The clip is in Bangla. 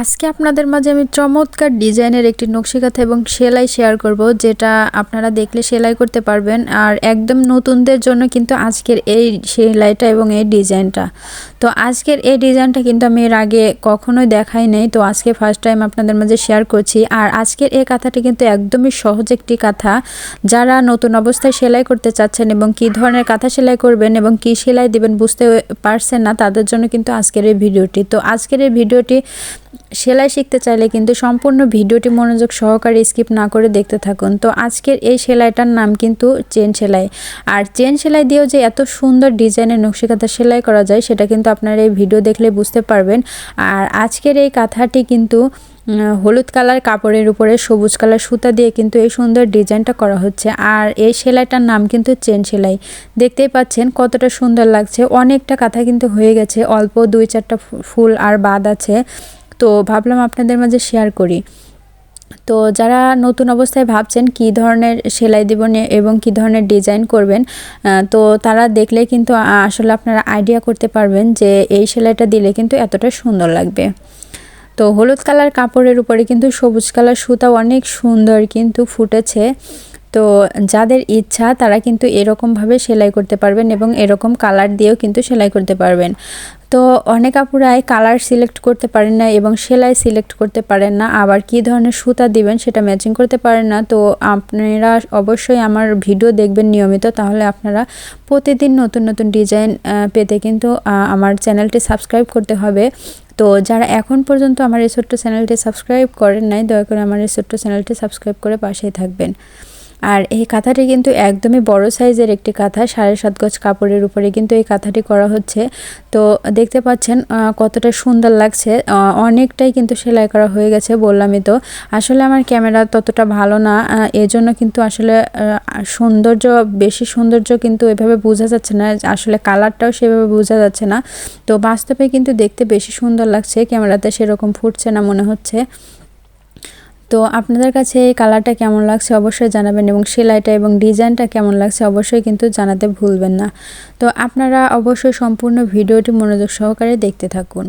আজকে আপনাদের মাঝে আমি চমৎকার ডিজাইনের একটি নকশিকাথা এবং সেলাই শেয়ার করব, যেটা আপনারা দেখলে সেলাই করতে পারবেন। আর একদম নতুনদের জন্য কিন্তু আজকের এই সেলাইটা এবং এই ডিজাইনটা। তো আজকের এই ডিজাইনটা কিন্তু আমি এর আগে কখনোই দেখাই নাই, তো আজকে ফার্স্ট টাইম আপনাদের মাঝে শেয়ার করছি। আর আজকের এই কাঁথাটি কিন্তু একদমই সহজ একটি কাঁথা। যারা নতুন অবস্থায় সেলাই করতে চাচ্ছেন এবং কি ধরনের কাঁথা সেলাই করবেন এবং কি সেলাই দিবেন বুঝতে পারছেন না, তাদের জন্য কিন্তু আজকের এই ভিডিওটি। তো আজকের এই ভিডিওটি সেলাই শিখতে চাইলে কিন্তু সম্পূর্ণ ভিডিওটি মনোযোগ সহকারে স্কিপ না করে দেখতে থাকুন। তো আজকের এই সেলাইটার নাম কিন্তু চেন সেলাই। আর চেন সেলাই দিয়েও যে এত সুন্দর ডিজাইনের নকশি কাঁথা সেলাই করা যায়, সেটা কিন্তু আপনারা এই ভিডিও দেখলে বুঝতে পারবেন। আর আজকের এই কাঁথাটি কিন্তু হলুদ কালার কাপড়ের উপরে সবুজ কালার সুতা দিয়ে কিন্তু এই সুন্দর ডিজাইনটা করা হচ্ছে। আর এই সেলাইটার নাম কিন্তু চেন সেলাই। দেখতেই পাচ্ছেন কতটা সুন্দর লাগছে। অনেকটা কাঁথা কিন্তু হয়ে গেছে, অল্প দুই চারটা ফুল আর বাদ আছে। তো ভাবলাম আপনাদের মাঝে শেয়ার করি। তো যারা নতুন অবস্থায় ভাবছেন কি ধরনের সেলাই দিবেন এবং কি ধরনের ডিজাইন করবেন তো তারা দেখলে কিন্তু আসলে আপনারা আইডিয়া করতে পারবেন যে এই সেলাইটা দিলে কিন্তু এতটা সুন্দর লাগবে। তো হলুদ কালার কাপড়ের উপরে কিন্তু সবুজ কালার সুতা অনেক সুন্দর কিন্তু ফুটেছে। তো যাদের ইচ্ছা তারা কিন্তু এরকমভাবে সেলাই করতে পারবেন এবং এরকম কালার দিয়েও কিন্তু সেলাই করতে পারবেন। তো অনেক আপুরাই কালার সিলেক্ট করতে পারেন না এবং সেলাই সিলেক্ট করতে পারেন না, আবার কি ধরনের সুতা দিবেন সেটা ম্যাচিং করতে পারেন না। তো আপনারা অবশ্যই আমার ভিডিও দেখবেন নিয়মিত, তাহলে আপনারা প্রতিদিন নতুন নতুন ডিজাইন পেতে কিন্তু আমার চ্যানেলটি সাবস্ক্রাইব করতে হবে। তো যারা এখন পর্যন্ত আমার এই ছোট্ট চ্যানেলটি সাবস্ক্রাইব করেন নাই, দয়া করে আমার এই ছোট্ট চ্যানেলটি সাবস্ক্রাইব করে পাশেই থাকবেন। আর এই কাঁথাটি কিন্তু একদমই বড় সাইজের একটি কাঁথা, সাড়ে সাত গজ কাপড়ের উপরে কিন্তু এই কাঁথাটি করা হচ্ছে। তো দেখতে পাচ্ছেন কতটা সুন্দর লাগছে। অনেকটাই কিন্তু সেলাই করা হয়ে গেছে বললামই তো। আসলে আমার ক্যামেরা ততটা ভালো না এজন্য কিন্তু আসলে সৌন্দর্য, বেশি সৌন্দর্য কিন্তু এভাবে বোঝা যাচ্ছে না, আসলে কালারটাও সেভাবে বোঝা যাচ্ছে না। তো বাস্তবে কিন্তু দেখতে বেশি সুন্দর লাগছে, ক্যামেরাতে সেরকম ফুটছে না মনে হচ্ছে। তো আপনাদের কাছে এই কালারটা কেমন লাগছে অবশ্যই জানাবেন এবং সেলাইটা এবং ডিজাইনটা কেমন লাগছে অবশ্যই কিন্তু জানাতে ভুলবেন না। তো আপনারা অবশ্যই সম্পূর্ণ ভিডিওটি মনোযোগ সহকারে দেখতে থাকুন।